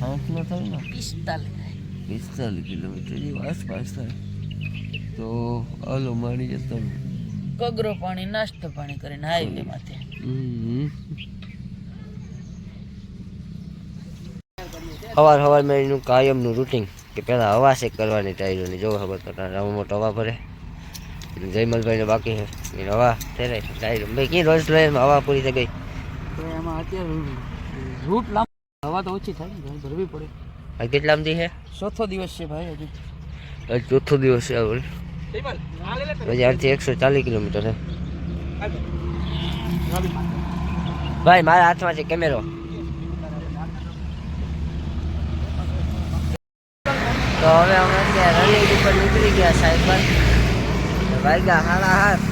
સાઠ કિલો થાય ને? પિસ્તાલીસ. પિસ્તાલીસ કિલોમીટર જેવું આસપાસ થાય. તો હલો માણી જતો કગરો પાણી નાસ્તો પાણી કરીને હાઈવે માથે. સવાર સવાર મેં એનું કાયમનું રૂટિન કે પહેલાં હવા શેક કરવાની ટાયરોની જો ખબર કરતા રામ મોટો હવા ભરે. જયમલભાઈને બાકી છે એ હવા ત્યારે ટાયરો ભાઈ કઈ રોજ લઈને હવા પૂરી થઈ ગઈ? એમાં અત્યારે રૂટ હવા તો ઓછી થાય ને ભાઈ ભરવી પડે આ કેટલા આમથી છે ચોથો દિવસ છે ભાઈ હજી આજ ચોથો દિવસ છે હવે હજી આઠથી એકસો ચાલીસ કિલોમીટર છે ભાઈ મારા હાથમાં છે કેમેરો તો હવે અમે અત્યારે રનિંગ ઉપર નીકળી ગયા સાયકલ વાગ્યા સાડા હાથ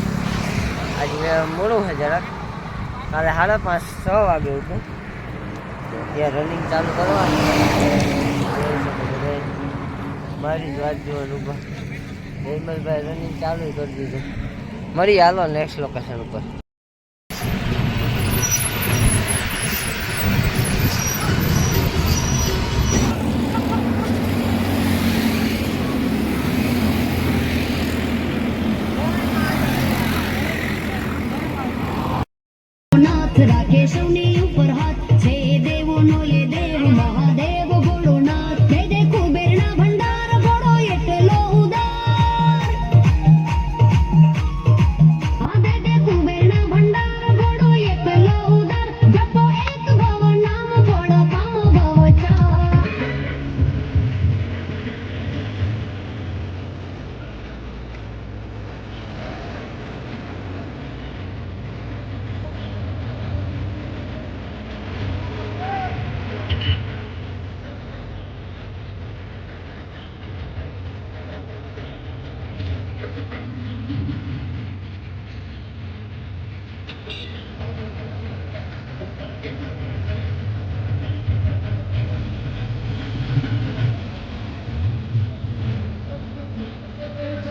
આજે મોડું છે જરાક કાલે સાડા પાંચ છ વાગે હતું તો ત્યાં રનિંગ ચાલુ કરવાની મારી જ વાત જોવાનું ઊભા હેમલભાઈ રનિંગ ચાલુ કરી દીધું. મરી હાલો નેક્સ્ટ લોકેશન ઉપર.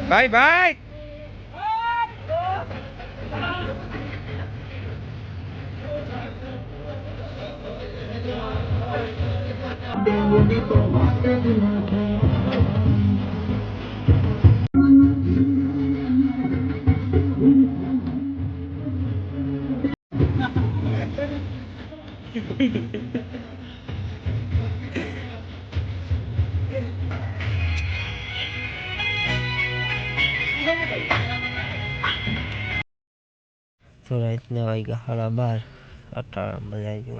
Bye bye. تو اتنے بھائی کا ہرا بار اٹھارہ بجے جو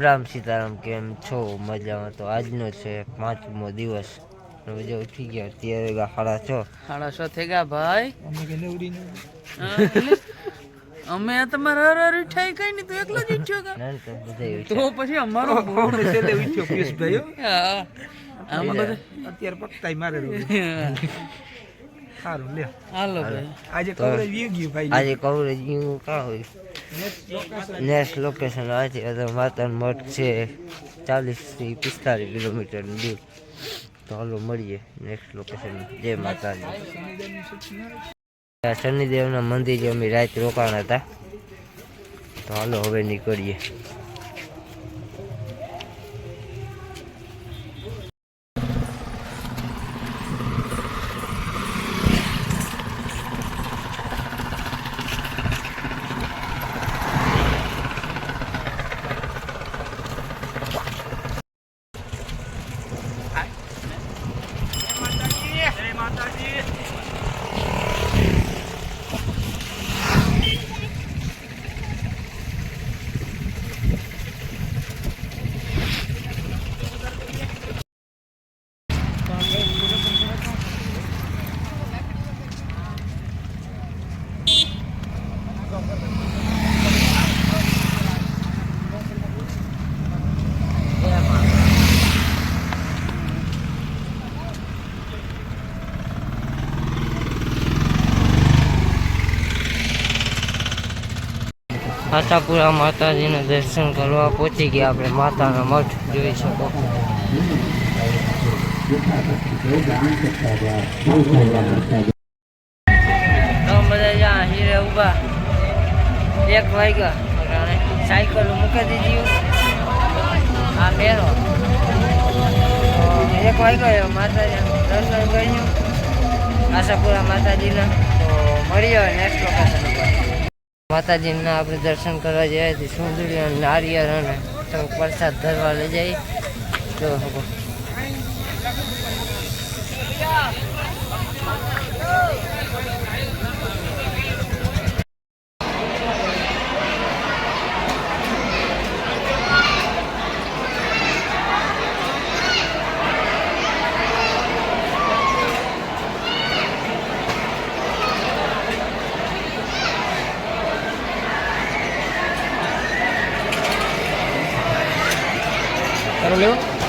રામ રામ સીતારામ કેમ છો મજામાં. તો આજનો છે પાંચમો દિવસ. હવે જો ઉઠી ગયા. અત્યારે સાડા છ. સાડા છ થઈ ગયા ભાઈ. અમે આ તમારા હર હર ઉઠાઈ કઈ નહીં તું એકલો જ ઉઠ્યો કે? તો પછી અમારો મૂડ. છેલ્લે ઉઠ્યો પિયુષભાઈ અત્યારે પકતાઈ મારે સારું લે હાલો ભાઈ. આજે કવરેજ વી ગયું ભાઈ. આજે કવરેજ હું કા હોય? નેક્સ્ટ લોકેશન આજે અધર માતાનું મઠ છે ચાલીસથી પિસ્તાલીસ કિલોમીટર દૂર તો હાલો મળીએ નેક્સ્ટ લોકેશન જય માતાજી. શનિદેવના મંદિરે અમે રાત રોકાણા હતા. તો હાલો હવે નીકળીએ. આશાપુરા માતાજીના દર્શન કરવા પહોંચી ગયા આપણે. માતાના મઠ જોઈ શકો. ઊભા. એક વાગ્યા. સાયકલ મૂકી દીધી. આ મેરો એક વાગ્યો માતાજી દર્શન કર્યું. આશાપુરા માતાજીના. તો મળીએ નેક્સ્ટ લોકેશન માતાજીના આપણે દર્શન કરવા જઈએ સુંદરી અને નારિયેળ અને પ્રસાદ ધરવા લઈ જઈએ. તો Tá no lembro?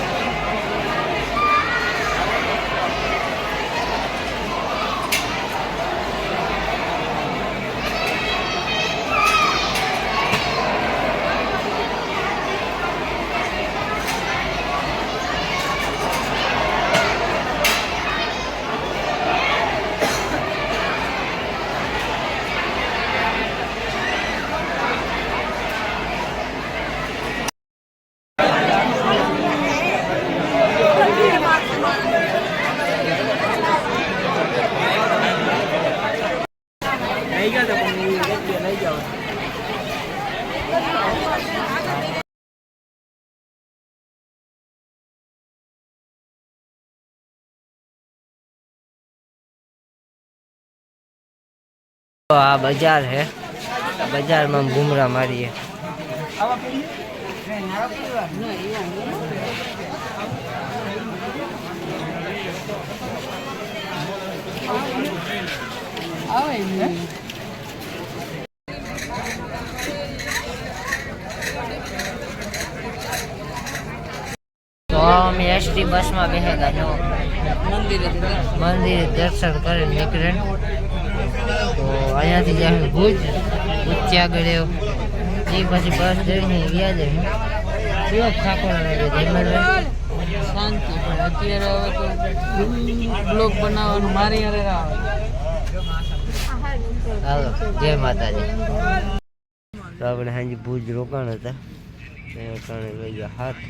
લઈ ગયા હતા પણ લઈ જાવ તો આ બજાર હે. બજારમાં ઘૂમરા મારીએ. તો અમે એસટી બસમાં બેસેલા જો. મંદિરે મંદિરે દર્શન કરીને નીકળે. તો અહીંયાથી જાય ભુજ. ભુજ આગળ એ પછી બસ જઈને ગયા જાય કેવો ઠાકોર શાંતિ પણ અત્યારે હવે તો બ્લોગ બનાવવાનું મારી અરે આવે. હાલો જય માતાજી. તો આપણે સાંજે ભુજ રોકાણ હતા. એ કારણે લઈ ગયા હાથ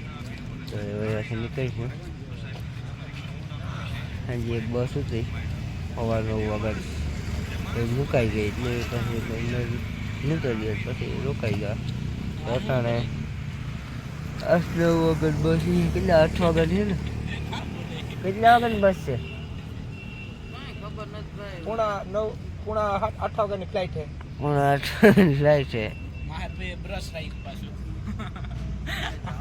તો અહીંયાથી નીકળીશું. સાંજે એક બસ હતી સવાર નવ વાગે તો મુકાઈ ગઈ એટલે પછી દિવસ પછી રોકાઈ ગયા. તો અટાણે આઠ નવ વાગે બસ કેટલા આઠ વાગે છે ને? કેટલા વાગે બસ છે? પૂણા નવ પૂણા આઠ વાગ્યાની ફ્લાઇટ છે. પોણા આઠ લાય છે. માર ભાઈ બ્રશ રાઈટ પાછું.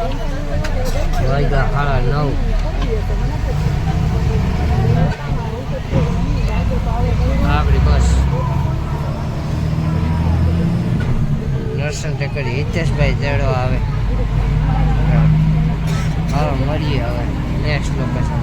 વાગ્યા સાડા નવ. બાપરી બસ. દર્શન તો કરી હિતેશભાઈ જડો આવે હા, મળીએ હવે. Next location